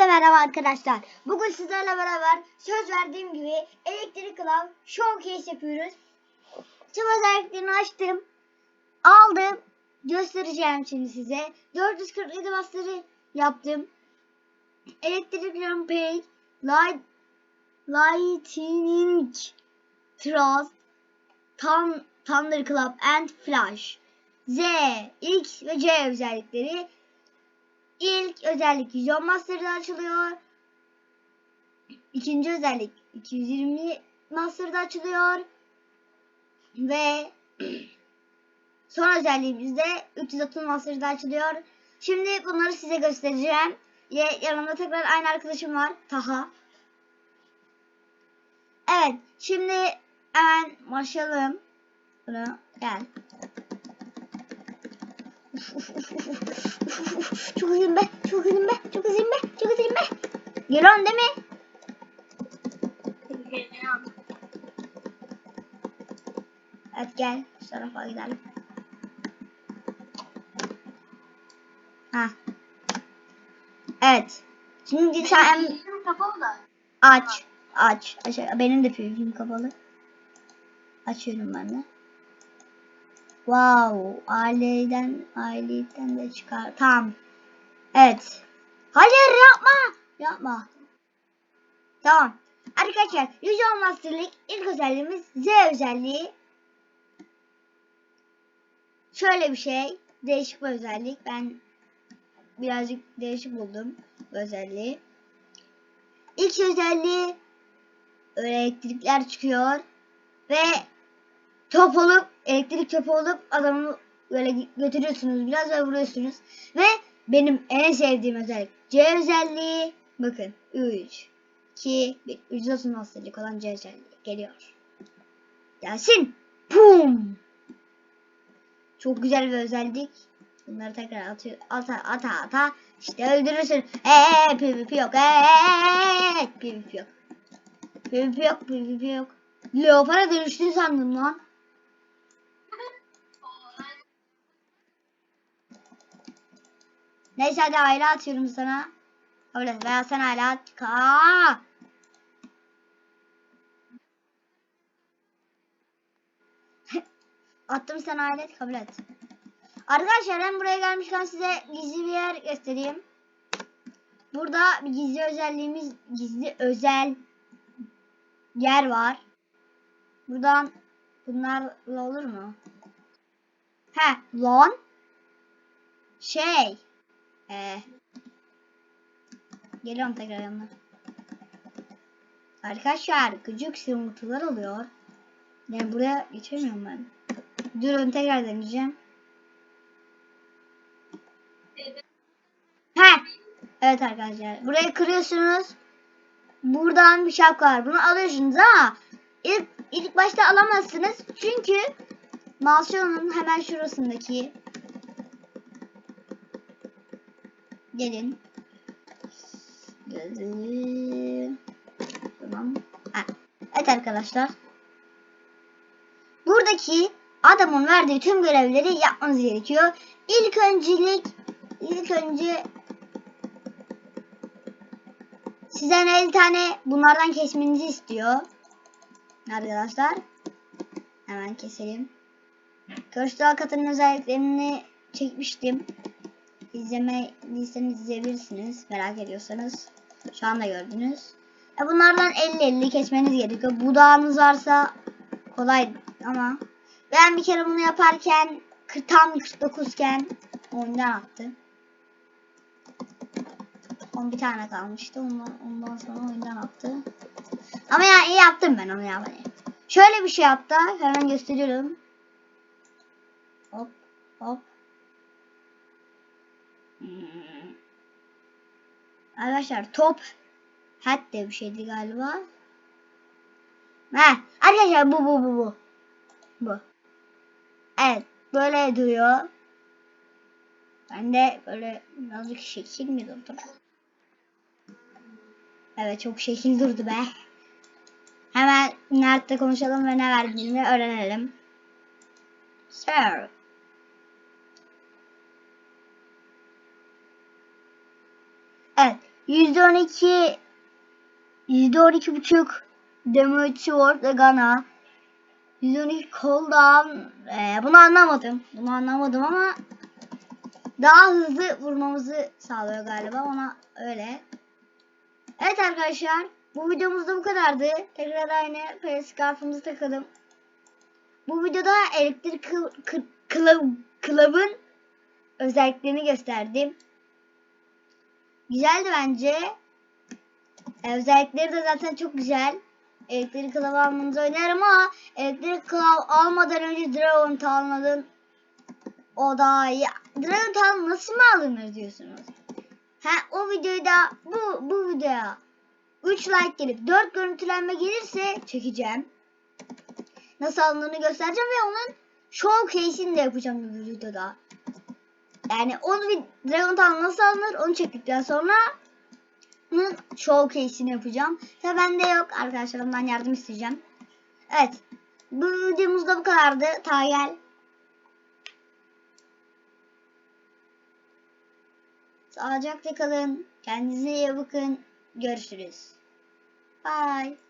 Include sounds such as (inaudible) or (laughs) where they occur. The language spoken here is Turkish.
Hepinize merhaba arkadaşlar. Bugün sizlerle beraber söz verdiğim gibi elektrik klav showcase yapıyoruz. Tüm özelliklerini açtım. Aldım. Göstereceğim şimdi size. 447 bastırı yaptım. Elektrik rampage, light, lightning, trust, Thun- thunderclap and flash. Z, X ve C özellikleri İlk özellik 110 Master'da açılıyor. İkinci özellik 220 Master'da açılıyor. Ve (clears throat) son özelliğimiz de 330 Master'da açılıyor. Şimdi bunları size göstereceğim. Ya- Yanımda tekrar aynı arkadaşım var. Taha. Evet. Şimdi hemen başlayalım. Gel. Çok hızlıyım be. Çok hızlıyım be. Çok hızlıyım be. Çok hızlıyım be. Geliyorsun değil mi? Evet gel. Şu tarafa gidelim. Ha. Evet. Şimdi sen Bilgisayarım kapalı da. aç. Aç. aç. Benim de PvP'm kapalı. Açıyorum ben de. Wow. Aileden, aileden de çıkar. Tamam. Evet. Hayır yapma. Yapma. Tamam. Arkadaşlar yüce masterlik ilk özelliğimiz Z özelliği. Şöyle bir şey. Değişik bir özellik. Ben birazcık değişik buldum bu özelliği. İlk özelliği elektrikler çıkıyor ve top olup elektrik topu olup adamı böyle götürüyorsunuz biraz ve vuruyorsunuz ve benim en sevdiğim özellik C özelliği bakın 3 2 1 330 masterlik olan C özelliği geliyor. Gelsin. Pum. Çok güzel bir özellik. Bunları tekrar atıyor. Ata ata ata. İşte öldürürsün. Eee PvP yok. Eee PvP yok. PvP yok. PvP yok. Leopara dönüştün sandım lan. Neyse hadi aile atıyorum sana. Öyle veya sen aile at. Kaa. (laughs) Attım sen aile et kabul et. Arkadaşlar ben buraya gelmişken size gizli bir yer göstereyim. Burada bir gizli özelliğimiz gizli özel yer var. Buradan bunlarla olur mu? He lan şey ee, geliyorum tekrar yanına. Arkadaşlar gıcık sırmıtılar oluyor. Yani buraya geçemiyorum ben. Durun tekrar deneyeceğim. He. Evet arkadaşlar. Burayı kırıyorsunuz. Buradan bir şapka var. Bunu alıyorsunuz ama ilk, ilk başta alamazsınız. Çünkü mansiyonun hemen şurasındaki gelin. Gelin. Tamam. Ha. Evet arkadaşlar. Buradaki adamın verdiği tüm görevleri yapmanız gerekiyor. İlk öncelik ilk önce sizden 50 tane bunlardan kesmenizi istiyor. Arkadaşlar. Hemen keselim. Köşte katının özelliklerini çekmiştim. İzlemediyseniz izleyebilirsiniz. Merak ediyorsanız. Şu anda gördünüz. E bunlardan 50-50 kesmeniz gerekiyor. Budağınız varsa kolay ama ben bir kere bunu yaparken tam 49 iken oyundan attı. 11 tane kalmıştı. Ondan, ondan sonra oyundan attı. Ama ya iyi yaptım ben onu yani. Şöyle bir şey yaptı. Hemen gösteriyorum. Hop hop. Hmm. Arkadaşlar top hat de bir şeydi galiba. Heh, arkadaşlar bu bu bu bu. Bu. Evet böyle duruyor. Ben de böyle birazcık şekil mi durdum? Evet çok şekil durdu be. Hemen nerede konuşalım ve ne verdiğini öğrenelim. Sir. Evet. %12 %12 buçuk Damage Sword ve Gana. 112 cooldown. Ee, bunu anlamadım. Bunu anlamadım ama daha hızlı vurmamızı sağlıyor galiba. Ona öyle. Evet arkadaşlar. Bu videomuzda bu kadardı. Tekrar aynı face scarfımızı takalım. Bu videoda elektrik kıl, kı, kılav- kılavın özelliklerini gösterdim. Güzeldi bence. Ee, özellikleri de zaten çok güzel. Elektrik kılav almanızı önerim ama elektrik kılav almadan önce Dragon Talon'un o da ya Dragon Talon nasıl mı alınır diyorsunuz? Ha o videoyu da bu bu videoya 3 like gelip 4 görüntülenme gelirse çekeceğim. Nasıl alındığını göstereceğim ve onun showcase'ini de yapacağım bu videoda. Yani onu bir Dragon Talon nasıl alınır onu çektikten sonra bunun showcase'ini yapacağım. Tabi bende yok arkadaşlarımdan yardım isteyeceğim. Evet. Bu videomuz da bu kadardı. Ta gel. Sağlıcakla kalın. Kendinize iyi bakın. Görüşürüz. Bye.